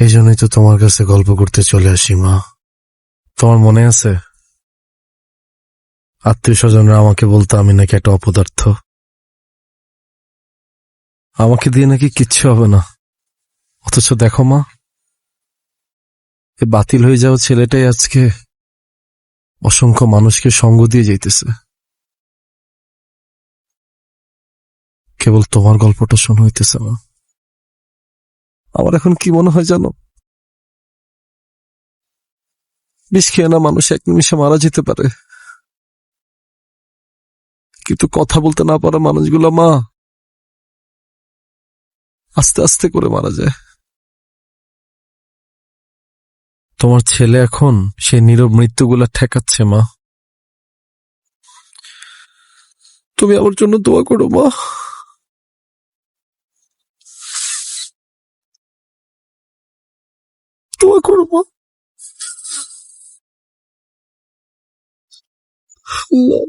এই জন্যই তো তোমার কাছে গল্প করতে চলে আসি, মা। তোমার মনে আছে? আত্মীয় স্বজনরা আমাকে বলতো আমি নাকি একটা অপদার্থ। আমাকে দিয়ে নাকি কিচ্ছু হবে না। অথচ দেখো, মা, এ বাতিল হয়ে যাওয়া ছেলেটাই আজকে অসংখ্য মানুষকে সঙ্গ দিয়ে যাইতেছে। কেবল তোমার গল্পটা শোনা হইতেছে না আমার এখন কি মনে হয় জানো? বিষ খেয়ে না মানুষ এক নিমিষে মারা যেতে পারে। কিন্তু কথা বলতে না পারা মানুষগুলো মা, আস্তে আস্তে করে মারা যায়। তোমার ছেলে এখন সেই নীরব মৃত্যুগুলা ঠেকাচ্ছে মা। তুমি আমার জন্য দোয়া করো মা। দোয়া করো আল্লাহ